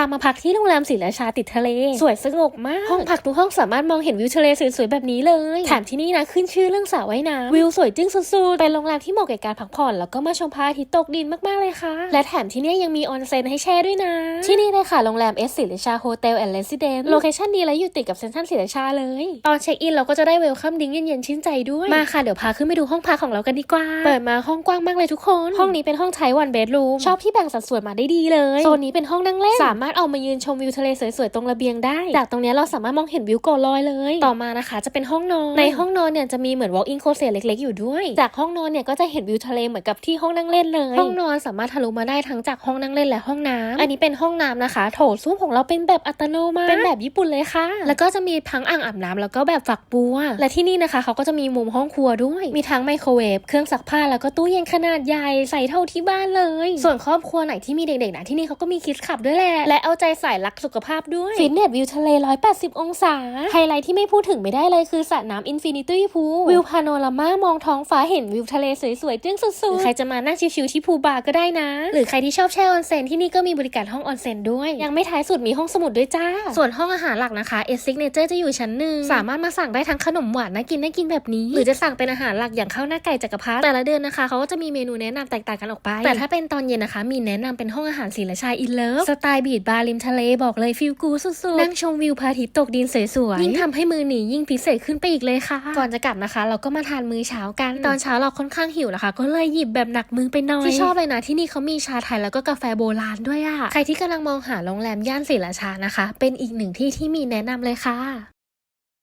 ามาพักที่โรงแรมศรีราชาติดทะเล สวยสงบมาก ห้องพักทุกห้องสามารถมองเห็นวิวทะเลสวยๆแบบนี้เลยแถมที่นี่นะขึ้นชื่อเรื่องสระว่ายน้ำวิวสวยจึ้งสุดๆเป็นโรงแรมที่เหมาะแก่การพักผ่อนแล้วก็มาชมพระอาทิตย์ตกดินมากๆเลยค่ะ และแถมที่นี่ยังมีออนเซ็นให้แช่ด้วยนะ ที่นี่เลยค่ะโรงแรมเอสศรีราชาโฮเทลแอนด์เรสซิเดนต์โลเคชั่นดีและอยู่ติดกับเซ็นทรัลศรีราชาเลย ตอนเช็คอินเราก็จะได้เวลคัมดิ้งเย็นๆชื่นใจด้วยมาค่ะเดี๋ยวพาขึ้นไปดูห้องพักของเรากันดีกว่าเปิดมาห้องกว้างมากเลยทุกคน ห้องนี้เป็นห้องใช้วันเบดรูมชอบที่แบ่งสัดส่วนมาได้ดีเลยโซนนี้เป็นห้องนั่งเล่นสามารถเอามายืนชมวิวทะเลสวยๆตรงระเบียงได้ จากตรงเนี้ยเราสามารถมองเห็นวิวโกลอยเลย ต่อมานะคะ จะเป็นห้องนอน ในห้องนอนเนี่ยจะมีเหมือน walk-in closet เล็กๆ อยู่ด้วย จากห้องนอนเนี่ยก็จะเห็นวิวทะเลเหมือนกับที่ห้องนั่งเล่นเลย ห้องนอนสามารถทะลุมาได้ทั้งจากห้องนั่งเล่นและห้องน้ำอันนี้เป็นห้องน้ำนะคะ โถส้วมของเราเป็นแบบอัตโนมัติ เป็นแบบญี่ปุ่นเลยค่ะ แล้วก็จะมีทั้งอ่างอาบน้ำแล้วก็แบบฝักบัว และที่นี่นะคะเขาก็จะมีมุมห้องครัวด้วย มีทั้งไมโครเวฟ เครื่องซักผ้าแล้วก็ตู้เย็นขนาดใหญ่ใส่เท่าที่บ้านเลย ส่วนครอบครัวไหนที่มีเด็กๆนะที่นี่เขาก็มีคิดขับด้วยแหละและเอาใจใส่รักสุขภาพด้วย ฟิตเนสวิวทะเล 180 องศา ไฮไลท์ที่ไม่พูดถึงไม่ได้เลยคือสระน้ำอินฟินิตี้พูวิวพาโนรามามองท้องฟ้าเห็นวิวทะเลสวยๆจึ้งสุดๆหรือใครจะมานั่งชิวๆที่พูบาร์ก็ได้นะ หรือใครที่ชอบแช่ออนเซ็นที่นี่ก็มีบริการห้องออนเซ็นด้วย ยังไม่ท้ายสุดมีห้องสมุดด้วยจ้า ส่วนห้องอาหารหลักนะคะเอสซิกเนเจอร์จะอยู่ชั้นหนึ่งสามารถมาสั่งได้ทั้งขนมหวานน่ากินน่ากินแบบนี้ หรือจะสั่งเป็นอาหารหลักอย่างข้าวหน้าไก่จักรพรรดิแต่ละเดือนนะคะเขาก็จะมีเมนูแนะนำแตกต่างกันออกไป แต่ถ้าเป็นตอนเย็นนะคะ มีแนะนำเป็นห้องอาหารศรีราชาอินเลิฟสไตล์บีดบาร์ริมทะเลบอกเลยฟิลกูสุดๆ นั่งชมวิวพระอาทิตย์ตกดินสวยๆ ยิ่งทำให้มือหนียิ่งพิเศษขึ้นไปอีกเลยค่ะ ก่อนจะกลับนะคะ เราก็มาทานมื้อเช้ากัน ตอนเช้าเราค่อนข้างหิวนะคะ ก็เลยหยิบแบบหนักมือไปหน่อย ที่ชอบเลยนะที่นี่เขามีชาไทยแล้วก็กาแฟโบราณด้วยอะใครที่กำลังมองหาโรงแรมย่านศรีราชานะคะ เป็นอีกหนึ่งที่ที่มีแนะนำเลยค่ะ